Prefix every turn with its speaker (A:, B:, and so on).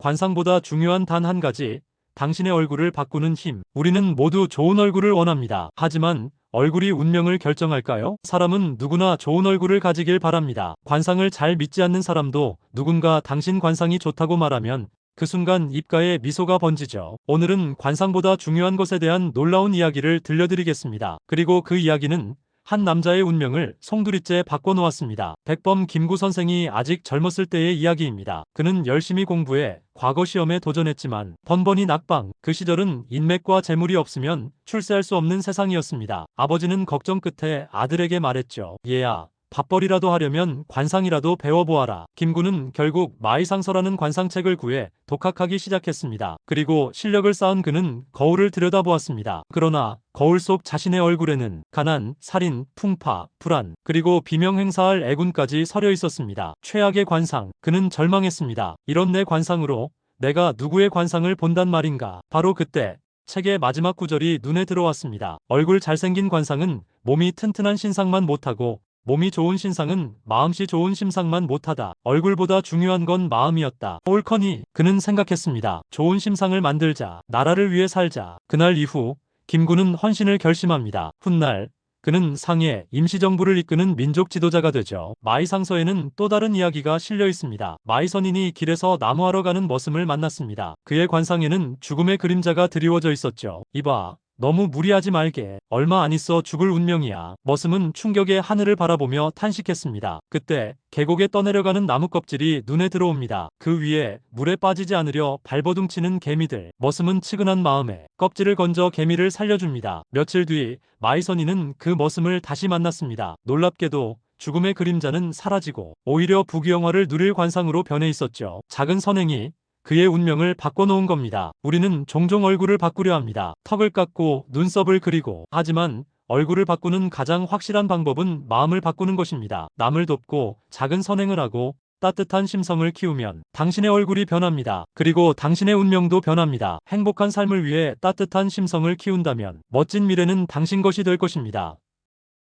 A: 관상보다 중요한 단 한 가지, 당신의 얼굴을 바꾸는 힘. 우리는 모두 좋은 얼굴을 원합니다. 하지만 얼굴이 운명을 결정할까요? 사람은 누구나 좋은 얼굴을 가지길 바랍니다. 관상을 잘 믿지 않는 사람도 누군가 당신 관상이 좋다고 말하면 그 순간 입가에 미소가 번지죠. 오늘은 관상보다 중요한 것에 대한 놀라운 이야기를 들려드리겠습니다. 그리고 그 이야기는 한 남자의 운명을 송두리째 바꿔놓았습니다. 백범 김구 선생이 아직 젊었을 때의 이야기입니다. 그는 열심히 공부해 과거 시험에 도전했지만 번번이 낙방. 그 시절은 인맥과 재물이 없으면 출세할 수 없는 세상이었습니다. 아버지는 걱정 끝에 아들에게 말했죠. 얘야, 밥벌이라도 하려면 관상이라도 배워보아라. 김구는 결국 마이상서라는 관상책을 구해 독학하기 시작했습니다. 그리고 실력을 쌓은 그는 거울을 들여다보았습니다. 그러나 거울 속 자신의 얼굴에는 가난, 살인, 풍파, 불안, 그리고 비명 행사할 애군까지 서려 있었습니다. 최악의 관상. 그는 절망했습니다. 이런 내 관상으로 내가 누구의 관상을 본단 말인가. 바로 그때 책의 마지막 구절이 눈에 들어왔습니다. 얼굴 잘생긴 관상은 몸이 튼튼한 신상만 못하고 몸이 좋은 신상은 마음씨 좋은 심상만 못하다. 얼굴보다 중요한 건 마음이었다. 옳거니 그는 생각했습니다. 좋은 심상을 만들자. 나라를 위해 살자. 그날 이후 김구는 헌신을 결심합니다. 훗날 그는 상해 임시정부를 이끄는 민족 지도자가 되죠. 마이상서에는 또 다른 이야기가 실려 있습니다. 마이선인이 길에서 나무하러 가는 머슴을 만났습니다. 그의 관상에는 죽음의 그림자가 드리워져 있었죠. 이봐. 너무 무리하지 말게. 얼마 안 있어 죽을 운명이야. 머슴은 충격에 하늘을 바라보며 탄식했습니다. 그때 계곡에 떠내려가는 나무 껍질이 눈에 들어옵니다. 그 위에 물에 빠지지 않으려 발버둥치는 개미들. 머슴은 측은한 마음에 껍질을 건져 개미를 살려줍니다. 며칠 뒤 마이선이는 그 머슴을 다시 만났습니다. 놀랍게도 죽음의 그림자는 사라지고 오히려 부귀영화를 누릴 관상으로 변해 있었죠. 작은 선행이 그의 운명을 바꿔놓은 겁니다. 우리는 종종 얼굴을 바꾸려 합니다. 턱을 깎고 눈썹을 그리고 하지만 얼굴을 바꾸는 가장 확실한 방법은 마음을 바꾸는 것입니다. 남을 돕고 작은 선행을 하고 따뜻한 심성을 키우면 당신의 얼굴이 변합니다. 그리고 당신의 운명도 변합니다. 행복한 삶을 위해 따뜻한 심성을 키운다면 멋진 미래는 당신 것이 될 것입니다.